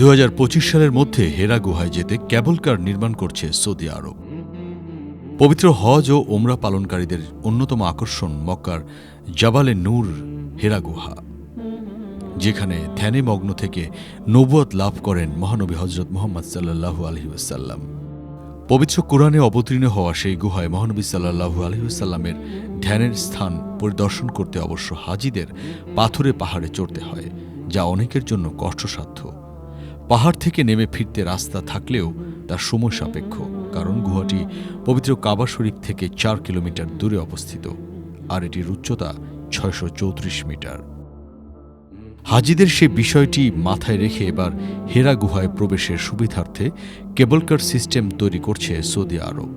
দু হাজার পঁচিশ সালের মধ্যে হেরা গুহায় যেতে ক্যাবল কার নির্মাণ করছে সৌদি আরব। পবিত্র হজ ও ওমরা পালনকারীদের অন্যতম আকর্ষণ মক্কার জাবালে নূর হেরা গুহা, যেখানে ধ্যানে মগ্ন থেকে নবুয়াত লাভ করেন মহানবী হজরত মোহাম্মদ সাল্লাহু আলহিউসাল্লাম পবিত্র কোরআনে অবতীর্ণ হওয়া সেই গুহায় মহানবী সাল্লাহু আলহিউসাল্লামের ধ্যানের স্থান পরিদর্শন করতে অবশ্য হাজিদের পাথরে পাহাড়ে চড়তে হয়, যা অনেকের জন্য কষ্টসাধ্য। পাহাড় থেকে নেমে ফিরতে রাস্তা থাকলেও তা সময় সাপেক্ষ, কারণ গুহাটি পবিত্র কাবা শরীফ থেকে চার কিলোমিটার দূরে অবস্থিত, আর এটির উচ্চতা ছয়শো চৌত্রিশ মিটার। হাজিদের সে বিষয়টি মাথায় রেখে এবার হেরা গুহায় প্রবেশের সুবিধার্থে কেবলকার সিস্টেম তৈরি করছে সৌদি আরব।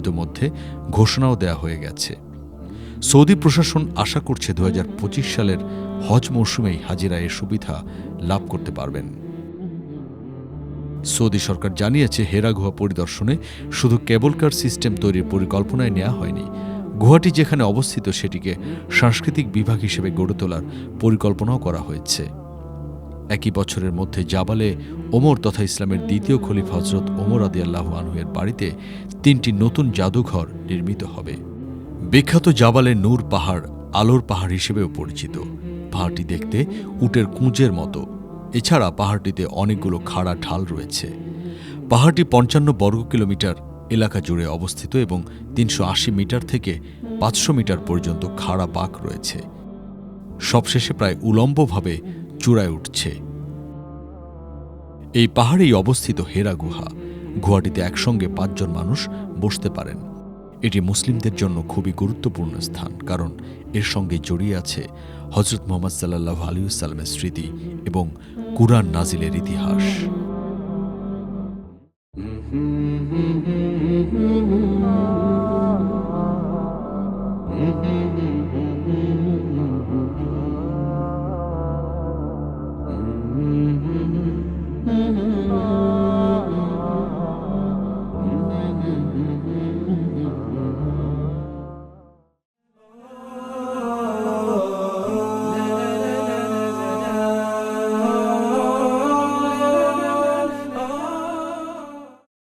ইতোমধ্যে ঘোষণাও দেয়া হয়ে গেছে। সৌদি প্রশাসন আশা করছে দু হাজার পঁচিশ সালের হজ মৌসুমেই হাজিরা এর সুবিধা লাভ করতে পারবেন। সৌদি সরকার জানিয়েছে হেরা গুহা পরিদর্শনে শুধু কেবল কার সিস্টেম তৈরির পরিকল্পনায় নেওয়া হয়নি। গুহাটি যেখানে অবস্থিত সেটিকে সাংস্কৃতিক বিভাগ হিসেবে গড়ে তোলার পরিকল্পনাও করা হয়েছে। একই বছরের মধ্যে জাবালে ওমর তথা ইসলামের দ্বিতীয় খলিফ হজরত ওমর আদিয়াল্লাহ আনহুয়ের বাড়িতে তিনটি নতুন জাদুঘর নির্মিত হবে। বিখ্যাত জাবালে নূর পাহাড়, আলোর পাহাড় হিসেবেও পরিচিত। পাহাড়টি দেখতে উটের কুঁজের মতো। এছাড়া পাহাড়টিতে অনেকগুলো খাড়া ঢাল রয়েছে। পাহাড়টি পঞ্চান্ন বর্গ কিলোমিটার এলাকা জুড়ে অবস্থিত এবং তিনশো আশি মিটার থেকে পাঁচশো মিটার পর্যন্ত খাড়া বাঁক রয়েছে। সবশেষে প্রায় উলম্বভাবে চূড়ায় উঠছে। এই পাহাড়েই অবস্থিত হেরা গুহা। গুহাটিতে একসঙ্গে পাঁচজন মানুষ বসতে পারেন। এটি মুসলিমদের জন্য খুবই গুরুত্বপূর্ণ স্থান, কারণ এর সঙ্গে জড়িয়ে আছে হজরত মোহাম্মদ সাল্লাহ আলিউসাল্লামের স্মৃতি এবং কুরআন নাজিলের ইতিহাস।